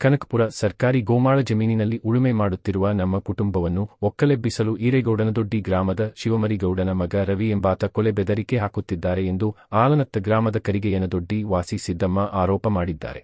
ಕನಕಪುರ ಸರ್ಕಾರಿ ಗೋಮಾಳ ಜಮೀನಿನಲ್ಲಿ ಉಳುಮೆ ಮಾಡುತ್ತಿರುವ ನಮ್ಮ ಕುಟುಂಬವನ್ನು ಒಕ್ಕಲೆಬ್ಬಿಸಲು ಈರೇಗೌಡನದೊಡ್ಡಿ ಗ್ರಾಮದ ಶಿವಮರಿಗೌಡನ ಮಗ ರವಿ ಎಂಬಾತ ಕೊಲೆ ಬೆದರಿಕೆ ಹಾಕುತ್ತಿದ್ದಾರೆ ಎಂದು ಆಲನತ್ತ ಗ್ರಾಮದ ಕರಿಗೆಯನದೊಡ್ಡಿ ವಾಸಿ ಸಿದ್ದಮ್ಮ ಆರೋಪ ಮಾಡಿದ್ದಾರೆ.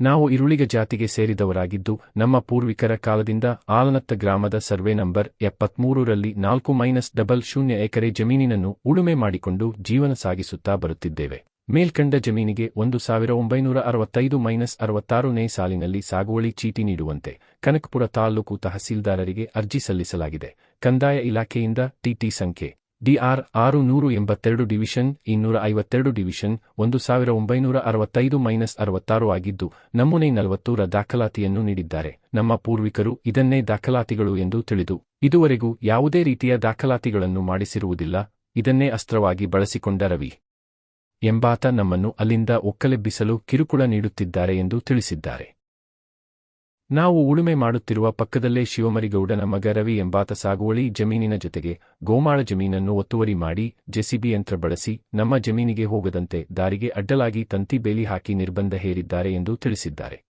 ನಾವು ಇರುಳಿಗ ಜಾತಿಗೆ ಸೇರಿದವರಾಗಿದ್ದು, ನಮ್ಮ ಪೂರ್ವಿಕರ ಕಾಲದಿಂದ ಆಲನತ್ತ ಗ್ರಾಮದ ಸರ್ವೆ ನಂಬರ್ ಎಪ್ಪತ್ಮೂರರಲ್ಲಿ ನಾಲ್ಕು ಮೈನಸ್ ಡಬಲ್ ಶೂನ್ಯ ಎಕರೆ ಜಮೀನಿನನ್ನು ಉಳುಮೆ ಮಾಡಿಕೊಂಡು ಜೀವನ ಸಾಗಿಸುತ್ತಾ ಬರುತ್ತಿದ್ದೇವೆ. ಮೇಲ್ಕಂಡ ಜಮೀನಿಗೆ ಒಂದು ಸಾವಿರ ಒಂಬೈನೂರ ಅರವತ್ತೈದು ಮೈನಸ್ ಅರವತ್ತಾರನೇ ಸಾಲಿನಲ್ಲಿ ಸಾಗುವಳಿ ಚೀಟಿ ನೀಡುವಂತೆ ಕನಕಪುರ ತಾಲ್ಲೂಕು ತಹಸೀಲ್ದಾರರಿಗೆ ಅರ್ಜಿ ಸಲ್ಲಿಸಲಾಗಿದೆ. ಕಂದಾಯ ಇಲಾಖೆಯಿಂದ ಟಿಟಿ ಸಂಖ್ಯೆ ಡಿಆರ್ ಆರು ನೂರು ಎಂಬತ್ತೆರಡು ಡಿವಿಷನ್ ಇನ್ನೂರ ಐವತ್ತೆರಡು ಡಿವಿಷನ್ ಒಂದು ಸಾವಿರ ಒಂಬೈನೂರ ಅರವತ್ತೈದು ಮೈನಸ್ ಅರವತ್ತಾರು ಆಗಿದ್ದು, ನಮೂನೆ ನಲವತ್ತೂರ ದಾಖಲಾತಿಯನ್ನು ನೀಡಿದ್ದಾರೆ. ನಮ್ಮ ಪೂರ್ವಿಕರು ಇದನ್ನೇ ದಾಖಲಾತಿಗಳು ಎಂದು ತಿಳಿದು, ಇದುವರೆಗೂ ಯಾವುದೇ ರೀತಿಯ ದಾಖಲಾತಿಗಳನ್ನು ಮಾಡಿಸಿರುವುದಿಲ್ಲ. ಇದನ್ನೇ ಅಸ್ತ್ರವಾಗಿ ಬಳಸಿಕೊಂಡ ರವಿ. ಎಂಬಾತ ನಮ್ಮನ್ನು ಅಲ್ಲಿಂದ ಒಕ್ಕಲೆಬ್ಬಿಸಲು ಕಿರುಕುಳ ನೀಡುತ್ತಿದ್ದಾರೆ ಎಂದು ತಿಳಿಸಿದ್ದಾರೆ. ನಾವು ಉಳುಮೆ ಮಾಡುತ್ತಿರುವ ಪಕ್ಕದಲ್ಲೇ ಶಿವಮರಿಗೌಡನ ಮಗ ರವಿ ಎಂಬಾತ ಸಾಗುವಳಿ ಜಮೀನಿನ ಜೊತೆಗೆ ಗೋಮಾಳ ಜಮೀನನ್ನು ಒತ್ತುವರಿ ಮಾಡಿ ಜೆಸಿಬಿ ಯಂತ್ರ ಬಳಸಿ ನಮ್ಮ ಜಮೀನಿಗೆ ಹೋಗದಂತೆ ದಾರಿಗೆ ಅಡ್ಡಲಾಗಿ ತಂತಿ ಬೇಲಿ ಹಾಕಿ ನಿರ್ಬಂಧ ಹೇರಿದ್ದಾರೆ ಎಂದು ತಿಳಿಸಿದ್ದಾರೆ.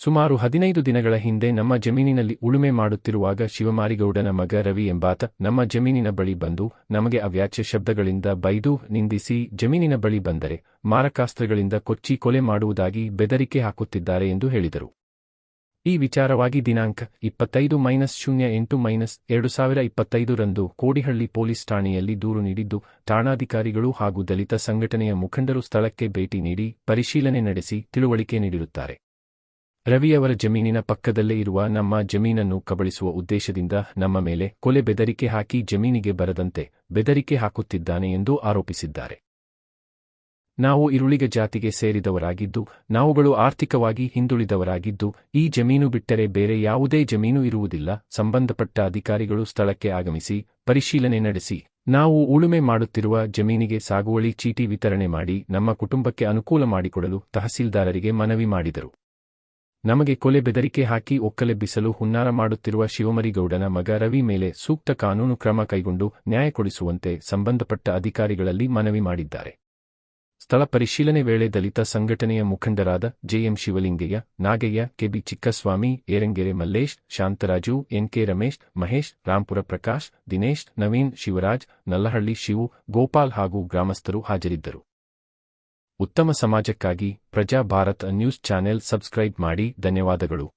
ಸುಮಾರು ಹದಿನೈದು ದಿನಗಳ ಹಿಂದೆ ನಮ್ಮ ಜಮೀನಿನಲ್ಲಿ ಉಳುಮೆ ಮಾಡುತ್ತಿರುವಾಗ ಶಿವಮಾರಿಗೌಡನ ಮಗ ರವಿ ಎಂಬಾತ ನಮ್ಮ ಜಮೀನಿನ ಬಳಿ ಬಂದು ನಮಗೆ ಅವ್ಯಾಚ್ಯ ಶಬ್ದಗಳಿಂದ ಬೈದು ನಿಂದಿಸಿ ಜಮೀನಿನ ಬಳಿ ಬಂದರೆ ಮಾರಕಾಸ್ತ್ರಗಳಿಂದ ಕೊಚ್ಚಿ ಕೊಲೆ ಮಾಡುವುದಾಗಿ ಬೆದರಿಕೆ ಹಾಕುತ್ತಿದ್ದಾರೆ ಎಂದು ಹೇಳಿದರು. ಈ ವಿಚಾರವಾಗಿ ದಿನಾಂಕ ಇಪ್ಪತ್ತೈದು ಮೈನಸ್ ಶೂನ್ಯ ಎಂಟು ಮೈನಸ್ ಎರಡು ಸಾವಿರ ಇಪ್ಪತ್ತೈದರಂದು ಕೋಡಿಹಳ್ಳಿ ಪೊಲೀಸ್ ಠಾಣೆಯಲ್ಲಿ ದೂರು ನೀಡಿದ್ದು, ಠಾಣಾಧಿಕಾರಿಗಳು ಹಾಗೂ ದಲಿತ ಸಂಘಟನೆಯ ಮುಖಂಡರು ಸ್ಥಳಕ್ಕೆ ಭೇಟಿ ನೀಡಿ ಪರಿಶೀಲನೆ ನಡೆಸಿ ತಿಳುವಳಿಕೆ ನೀಡಿರುತ್ತಾರೆ. ರವಿಯವರ ಜಮೀನಿನ ಪಕ್ಕದಲ್ಲೇ ಇರುವ ನಮ್ಮ ಜಮೀನನ್ನು ಕಬಳಿಸುವ ಉದ್ದೇಶದಿಂದ ನಮ್ಮ ಮೇಲೆ ಕೊಲೆ ಬೆದರಿಕೆ ಹಾಕಿ ಜಮೀನಿಗೆ ಬರದಂತೆ ಬೆದರಿಕೆ ಹಾಕುತ್ತಿದ್ದಾನೆ ಎಂದು ಆರೋಪಿಸಿದ್ದಾರೆ. ನಾವು ಇರುಳಿಗ ಜಾತಿಗೆ ಸೇರಿದವರಾಗಿದ್ದು, ನಾವುಗಳು ಆರ್ಥಿಕವಾಗಿ ಹಿಂದುಳಿದವರಾಗಿದ್ದು, ಈ ಜಮೀನು ಬಿಟ್ಟರೆ ಬೇರೆ ಯಾವುದೇ ಜಮೀನು ಇರುವುದಿಲ್ಲ. ಸಂಬಂಧಪಟ್ಟ ಅಧಿಕಾರಿಗಳು ಸ್ಥಳಕ್ಕೆ ಆಗಮಿಸಿ ಪರಿಶೀಲನೆ ನಡೆಸಿ, ನಾವು ಉಳುಮೆ ಮಾಡುತ್ತಿರುವ ಜಮೀನಿಗೆ ಸಾಗುವಳಿ ಚೀಟಿ ವಿತರಣೆ ಮಾಡಿ ನಮ್ಮ ಕುಟುಂಬಕ್ಕೆ ಅನುಕೂಲ ಮಾಡಿಕೊಡಲು ತಹಸೀಲ್ದಾರರಿಗೆ ಮನವಿ ಮಾಡಿದರು. ನಮಗೆ ಕೊಲೆ ಬೆದರಿಕೆ ಹಾಕಿ ಒಕ್ಕಲೆಬ್ಬಿಸಲು ಹುನ್ನಾರ ಮಾಡುತ್ತಿರುವ ಶಿವಮರಿಗೌಡನ ಮಗ ರವಿ ಮೇಲೆ ಸೂಕ್ತ ಕಾನೂನು ಕ್ರಮ ಕೈಗೊಂಡು ನ್ಯಾಯ ಕೊಡಿಸುವಂತೆ ಸಂಬಂಧಪಟ್ಟ ಅಧಿಕಾರಿಗಳಲ್ಲಿ ಮನವಿ ಮಾಡಿದ್ದಾರೆ. ಸ್ಥಳ ಪರಿಶೀಲನೆ ವೇಳೆ ದಲಿತ ಸಂಘಟನೆಯ ಮುಖಂಡರಾದ JM Shivalingaiah, Nagaiah, KB Chikkaswamy, Erangere Mallesh, Shantharaju, NK Ramesh, Mahesh, Rampura Prakash, Dinesh, Naveen, Shivaraj, Nallahalli Shivu, Gopal ಹಾಗೂ ಗ್ರಾಮಸ್ಥರು ಹಾಜರಿದ್ದರು. ಉತ್ತಮ ಸಮಾಜಕ್ಕಾಗಿ ಪ್ರಜಾ ಭಾರತ್ ನ್ಯೂಸ್ ಚಾನೆಲ್ ಸಬ್ಸ್ಕ್ರೈಬ್ ಮಾಡಿ ಧನ್ಯವಾದಗಳು.